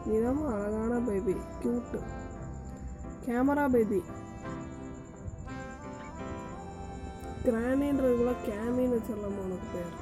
கிராணிமா நீதாம்மா அழகான baby cute camera baby கிராணின்றதுக்குள்ள கேமின்னு சொல்லலாமா உனக்கு பேர்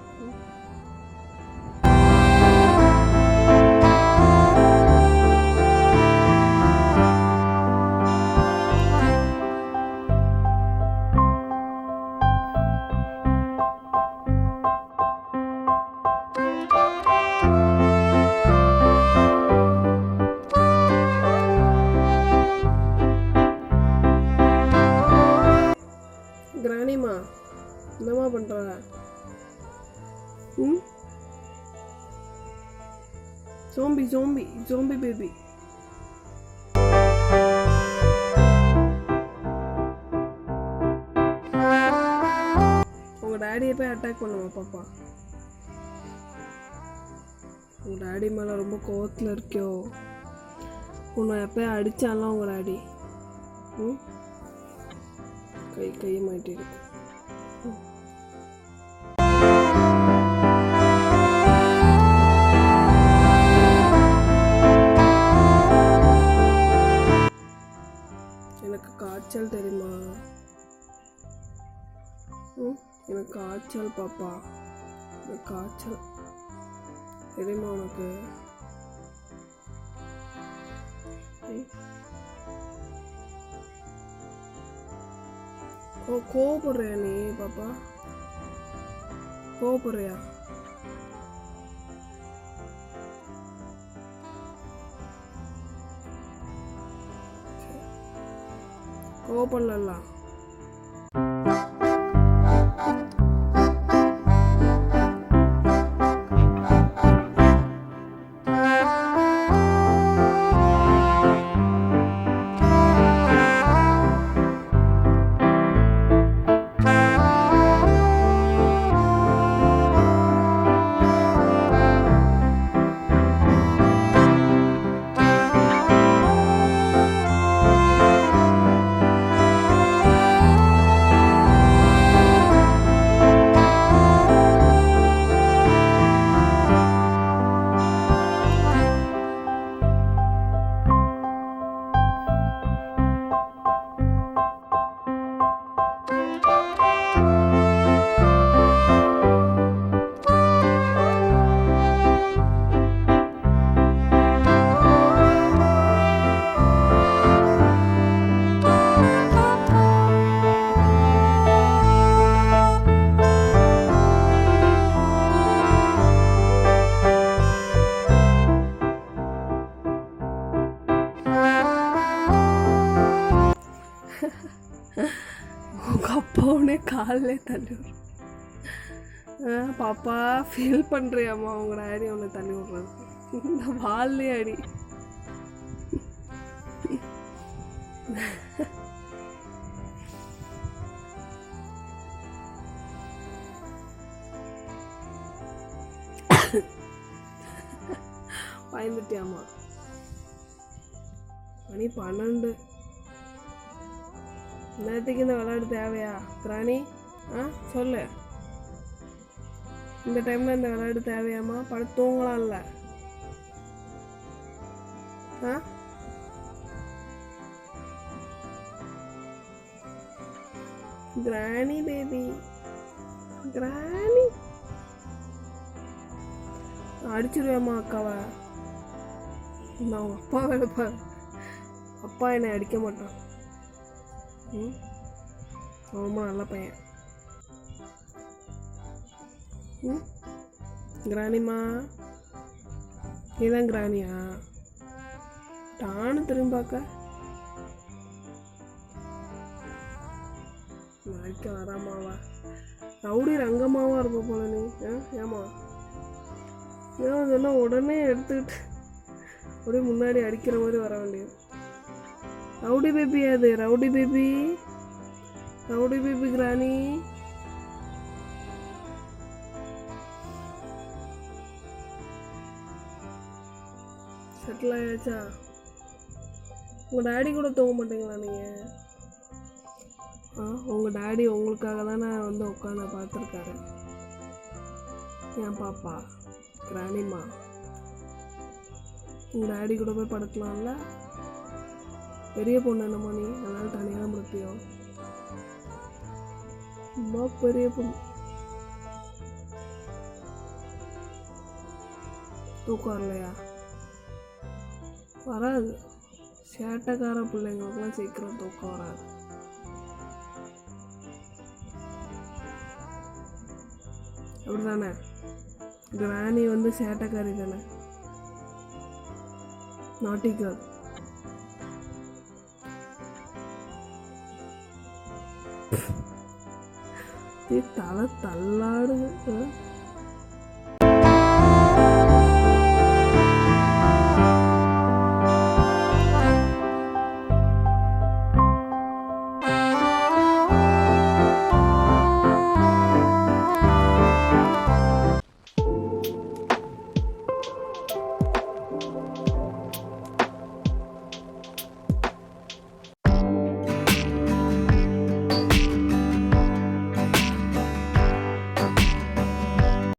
கிராணிமா என்னம்மா பண்ணுற ம்? ஜோம்பி ஜோம்பி ஜோம்பி பேபி உங்க டேடியை போய் அட்டாக் பண்ணுவோம் பாப்பா. உங்க டாடி மேலே ரொம்ப கோவத்துல இருக்கியோ. உன்னை எப்போயும் அடித்தாலாம் உங்க டாடி ம்? கை கையை மாட்டிருக்கு எனக்கு காய்ச்சல் தெரியுமா? எனக்கு காய்ச்சல் பாப்பா. எனக்கு காய்ச்சல் தெரியுமா உனக்கு? ஓ கோவப்படுறியா நீ பாப்பா கோவப்படுறியா கோவப்படல உங்க அப்பா உடனே காலிலே தள்ளி விடு. பாப்பா ஃபீல் பண்ணுறியாம்மா உங்க டாடி உன்னை தள்ளி விடுறது இந்த வால்லே அடி. பயந்துட்டியாமா மணி பன்னெண்டு. நேற்றுக்கு இந்த விளையாடு தேவையா? ராணி ஆ சொல்லு. இந்த டைமில் இந்த விளையாடு தேவையாம்மா? படுத்து தூங்கலாம்ல ஆ? கிராணி பேபி கிராணி. அடிச்சிருவேம்மா அக்காவை. நான் அப்பா அப்பா என்னை அடிக்க மாட்டான். ம். ரொம்ப நல்ல பையன். ம். கிராணிமா நீதான் கிராணியா டானு திரும்பி பார்க்க. வராமாவா? ரவுடி ரங்கமாவா இருப்ப போல நீ. ஏமா ஏன் அதெல்லாம் உடனே எடுத்துக்கிட்டு அப்படியே முன்னாடி அடிக்கிற மாதிரி வர வேண்டியது. ரவுடி பேபி அது rowdy baby. Rowdy baby granny. Settle ஆயாச்சா? உங்கள் டாடி கூட தூங்க மாட்டீங்களா நீங்கள் ஆ உங்கள் டாடி உங்களுக்காக தானே வந்து உட்காந்து பார்த்துருக்காரு. என் பாப்பா கிராணிமா உங்கள் டேடி கூட போய் படுக்கலாம்ல? பெரிய பொண்ணு என்னமோ நீ? அதனால் தனியாக தான் படுப்பியோ ரொம்ப பெரிய பொண்ணு. தூக்கம் வரலையா? வராது. சேட்டைக்கார பிள்ளைங்களுக்குலாம் சீக்கிரம் தூக்கம் வராது. அப்படிதானே கிராணி வந்து சேட்டைக்காரி தானே? நாட்டி கேர்ள் தலை தள்ளாடுது.